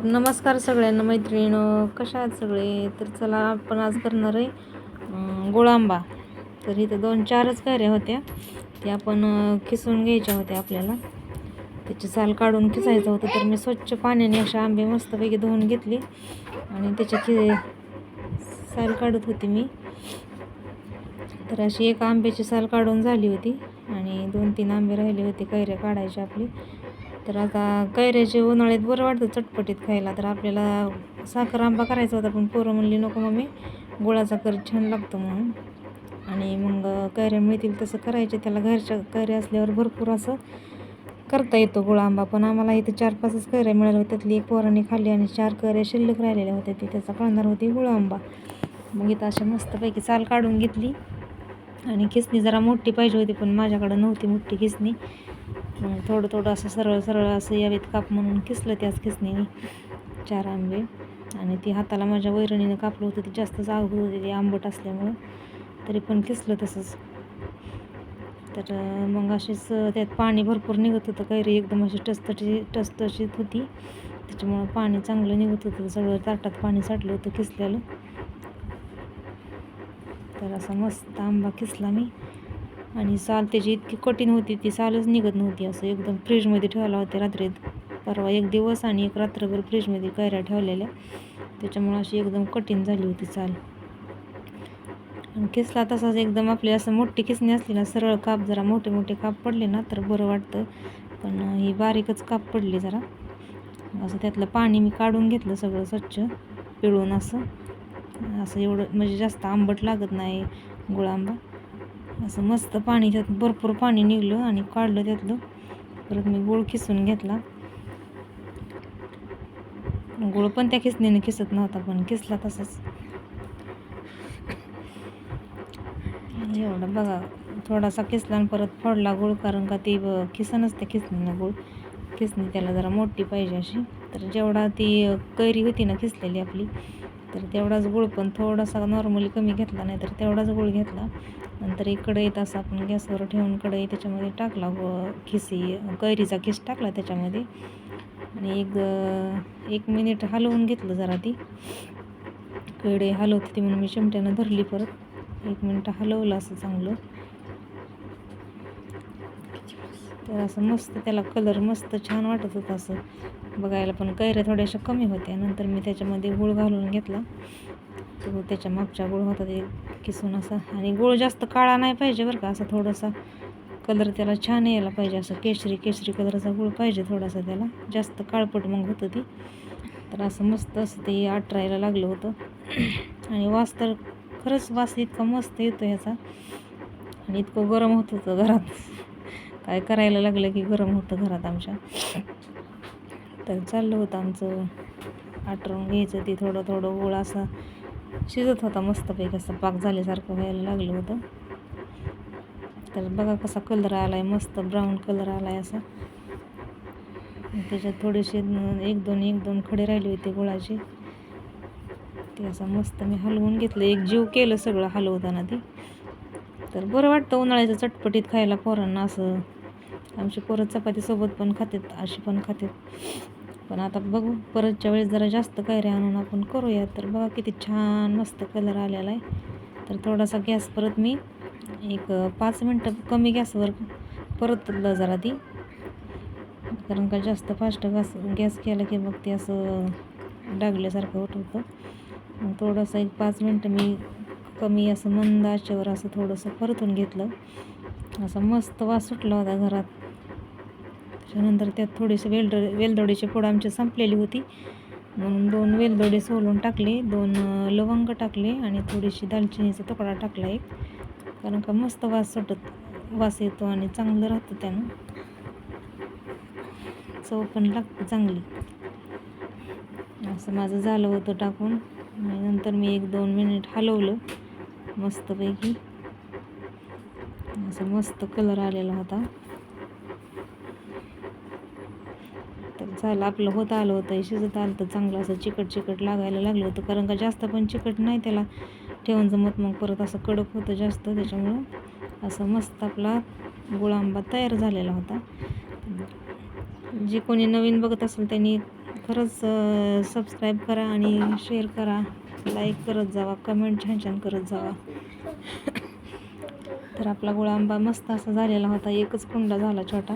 तर नमस्कार सगळ्यांना मैत्रिणीनं. कशा आहेत सगळे? तर चला आपण आज करणार आहे गोळांबा. तर इथं दोन चारच कैऱ्या होत्या. त्या आपण खिसून घ्यायच्या होत्या आपल्याला. त्याची साल काढून खिसायचं होतं तर मी स्वच्छ पाण्याने अशा आंबे मस्तपैकी धुवून घेतले. आणि त्याची खि साल काढत होती मी. तर अशी एक आंब्याची साल काढून झाली होती. आणि दोन तीन आंबे राहिले होते कैऱ्या काढायचे आपली. तर आता कैऱ्याचे उन्हाळ्यात बरं वाटतं चटपटीत खायला. तर आपल्याला साखर आंबा करायचा होता पण पोरं म्हणली नको मम्मी गुळाचा कर छान लागतो म्हणून. आणि मग कैऱ्या मिळतील तसं करायचे. त्याला घरच्या कैऱ्या असल्यावर भरपूर असं करता येतो गुळ आंबा. पण आम्हाला इथे चार पाचच कैऱ्या मिळाल्या होत्या. त्यातली एक पोरांनी खाल्ली आणि चार कैऱ्या शिल्लक राहिलेल्या होत्या. ती त्याचा कळणार होती गुळ आंबा. मग इथं अशा मस्तपैकी साल काढून घेतली. आणि खिसणी जरा मोठी पाहिजे होती पण माझ्याकडं नव्हती मोठी खिसणी. मग थोडं थोडं असं सरळ सरळ असं यावेत काप म्हणून किसलं त्याच खिसणीने चार आंबे. आणि ती हाताला माझ्या वैरणीनं कापलं होतं ते जास्तच आवड होती ती आंबट असल्यामुळं. तरी पण किसलं तसंच. तर मग अशीच त्यात पाणी भरपूर निघत होतं कैरी एकदम अशी टसटशी टचतशीत होती. त्याच्यामुळं पाणी चांगलं निघत होतं सगळं ताटात पाणी साठलं होतं किसलेलं तर असा मस्त आंबा किसला मी. आणि साल त्याची इतकी कठीण होती ती सालच निघत नव्हती असं एकदम फ्रीजमध्ये ठेवायला होते रात्री परवा एक दिवस आणि एक रात्रभर फ्रीजमध्ये कैऱ्या ठेवलेल्या. त्याच्यामुळं अशी एकदम कठीण झाली होती साल. आणि किसला तसाच एकदम आपली असं मोठी किसणी असली ना सरळ काप जरा मोठे मोठे काप पडले ना तर बरं वाटतं. पण ही बारीकच काप पडली जरा. असं त्यातलं पाणी मी काढून घेतलं सगळं स्वच्छ पिळून असं. असं एवढं म्हणजे जास्त आंबट लागत नाही गुळांबा असं मस्त पाणी त्यात भरपूर पाणी निघलं आणि काढलं त्यातलं. परत मी गुळ खिसून घेतला. गुळ पण त्या खिसणीने खिसत नव्हता पण खिसला तसाच. एवढं बघा थोडासा खिसला आणि परत फोडला गुळ कारण का ती खिसन असते खिसणीनं गुळ. खिसणी त्याला जरा मोठी पाहिजे अशी. तर जेवढा ती कैरी होती ना खिसलेली आपली तर तेवढाच गुळ पण थोडासा नॉर्मली कमी घेतला नाही तर तेवढाच गुळ घेतला. नंतर एक कढईत असं आपण गॅसवर ठेवून कढई त्याच्यामध्ये टाकला व खिसी कैरीचा खिस टाकला त्याच्यामध्ये. आणि एक एक मिनिट हलवून घेतलं जरा ती. कढई हलवते ती म्हणून मी चिमट्यानं धरली परत. एक मिनटं हलवलं असं चांगलं. तर असं मस्त त्याला कलर मस्त छान वाटत होता असं. बघायला पण कैऱ्या थोड्याशा कमी होत्या नंतर मी त्याच्यामध्ये गुळ घालून घेतला. तो त्याच्या मागच्या गुळ होता ते किसून असा. आणि गुळ जास्त काळा नाही पाहिजे बरं का असं थोडासा कलर त्याला छान यायला पाहिजे असं केशरी केशरी कलरचा गुळ पाहिजे थोडासा त्याला. जास्त काळपट मग होतं ती. तर असं मस्त असं ते आटरायला लागलं होतं. आणि वास तर खरंच वास इतका मस्त येतो ह्याचा. आणि इतकं गरम होत होतं घरात. काय करायला लागलं की गरम होतं घरात आमच्या. तर चाललं होतं आमचं. आटरून घ्यायचं ते थोडं थोडं गोळ असा शिजत होता मस्तपैकी असं पाक झाल्यासारखं व्हायला लागलं होतं. तर बघा कसा कलर आला आहे मस्त ब्राऊन कलर आला आहे असा त्याच्यात थोडेसे एक दोन एक दोन खडे राहिले होते गुळाचे. ते असं मस्त मी हलवून घेतलं. एक जीव केलं सगळं हलवताना ते. तर बरं वाटतं उन्हाळ्याचं चटपटीत खायला पोरांना असं. आमची पोरं चपातीसोबत पण खातात अशी पण खातात. पण आता बघू परतच्या वेळेस जरा जास्त कैऱ्या आणून आपण करूया. तर बघा किती छान मस्त कलर आलेला आहे. तर थोडासा गॅस परत मी एक पाच मिनटं कमी गॅसवर परतलं जरा ती. कारण का जास्त फास्ट गॅस गॅस केला की मग ते असं डागल्यासारखं होत होतं. मग थोडंसं एक पाच मिनटं मी कमी असं मंद आचेवर असं थोडंसं परतून घेतलं. असं मस्त वास सुटला होता घरात. त्याच्यानंतर त्यात थोडेसे वेलद वेलदोडीचे पूड आमची संपलेली होती. म्हणून दोन वेलदोडे सोलून टाकले दोन लवंग टाकले आणि थोडीशी दालचिनीचा तुकडा टाकला एक. कारण का मस्त वास सुटत वास येतो आणि चांगलं राहतं त्यानं. चव पण लागते चांगली. असं माझं झालं होतं टाकून. नंतर मी एक दोन मिनिट हलवलं. मस्तपैकी असं मस्त कलर आलेला होता. तर झालं आपलं होत आलं होतं शिजत आलं तर चांगलं असं चिकट चिकट लागायला लागलं होतं. कारण का जास्त पण चिकट नाही त्याला. ठेवून जमत मग परत असं कडक होतं जास्त त्याच्यामुळं असं मस्त आपला गुळांबा तयार झालेला होता. जे कोणी नवीन बघत असेल त्यांनी खरंच सबस्क्राईब करा आणि शेअर करा. लाईक करत जावा कमेंट छान छान करत जावा. तर आपला गुळांबा मस्त असा झालेला होता एकच कुंडा झाला छोटा.